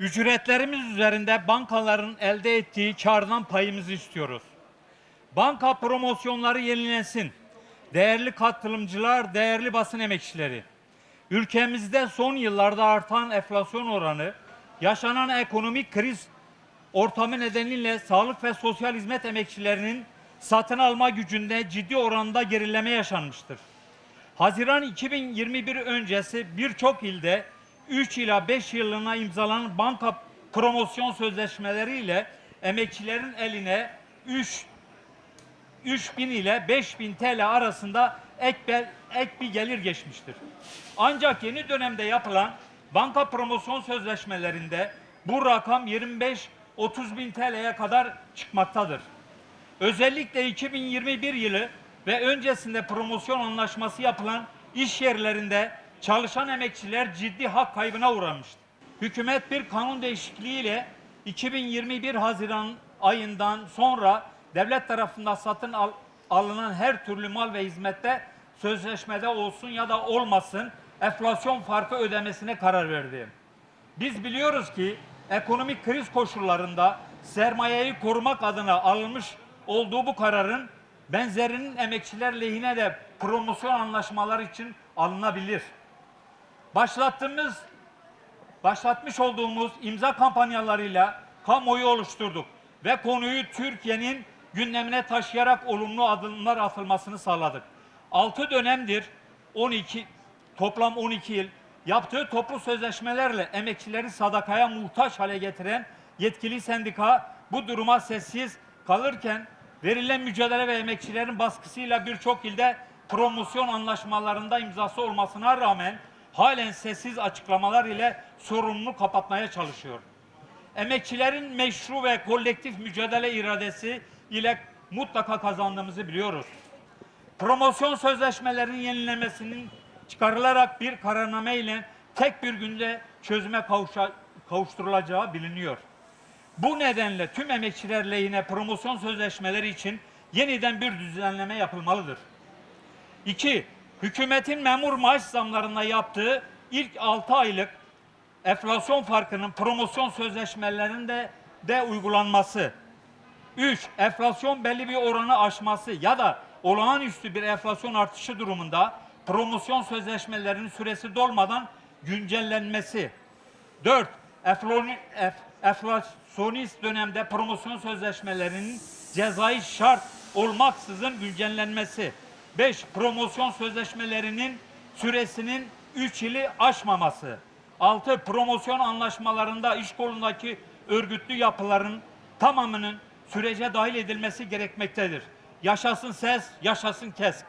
Ücretlerimiz üzerinde bankaların elde ettiği kardan payımızı istiyoruz. Banka promosyonları yenilensin. Değerli katılımcılar, değerli basın emekçileri. Ülkemizde son yıllarda artan enflasyon oranı, yaşanan ekonomik kriz ortamı nedeniyle sağlık ve sosyal hizmet emekçilerinin satın alma gücünde ciddi oranda gerileme yaşanmıştır. Haziran 2021 öncesi birçok ilde 3 ila 5 yıllığına imzalanan banka promosyon sözleşmeleriyle emekçilerin eline 3 3000 ile 5000 TL arasında ek, bel- ek bir gelir geçmiştir. Ancak yeni dönemde yapılan banka promosyon sözleşmelerinde bu rakam 25-30 bin TL'ye kadar çıkmaktadır. Özellikle 2021 yılı ve öncesinde promosyon anlaşması yapılan iş yerlerinde çalışan emekçiler ciddi hak kaybına uğramıştı. Hükümet bir kanun değişikliğiyle 2021 Haziran ayından sonra devlet tarafından satın al- alınan her türlü mal ve hizmette sözleşmede olsun ya da olmasın enflasyon farkı ödemesine karar verdi. Biz biliyoruz ki ekonomik kriz koşullarında sermayeyi korumak adına alınmış olduğu bu kararın benzerinin emekçiler lehine de promosyon anlaşmaları için alınabilir. Başlattığımız başlatmış olduğumuz imza kampanyalarıyla kamuoyu oluşturduk ve konuyu Türkiye'nin gündemine taşıyarak olumlu adımlar atılmasını sağladık. 6 dönemdir 12 toplam 12 yıl yaptığı toplu sözleşmelerle emekçileri sadakaya muhtaç hale getiren yetkili sendika bu duruma sessiz kalırken verilen mücadele ve emekçilerin baskısıyla birçok ilde promosyon anlaşmalarında imzası olmasına rağmen halen sessiz açıklamalar ile sorununu kapatmaya çalışıyor. Emekçilerin meşru ve kolektif mücadele iradesi ile mutlaka kazandığımızı biliyoruz. Promosyon sözleşmelerinin yenilemesinin çıkarılarak bir kararname ile tek bir günde çözüme kavuşturulacağı biliniyor. Bu nedenle tüm emekçiler lehine promosyon sözleşmeleri için yeniden bir düzenleme yapılmalıdır. 2. Hükümetin memur maaş zamlarına yaptığı ilk 6 aylık enflasyon farkının promosyon sözleşmelerinde de uygulanması. 3. Enflasyon belli bir oranı aşması ya da olağanüstü bir enflasyon artışı durumunda promosyon sözleşmelerinin süresi dolmadan güncellenmesi. 4. Enfloni- ef- Enflasyonist dönemde promosyon sözleşmelerinin cezai şart olmaksızın güncellenmesi. 5. Promosyon sözleşmelerinin süresinin 3 yılı aşmaması. 6. Promosyon anlaşmalarında iş kolundaki örgütlü yapıların tamamının sürece dahil edilmesi gerekmektedir. Yaşasın ses, yaşasın KESK.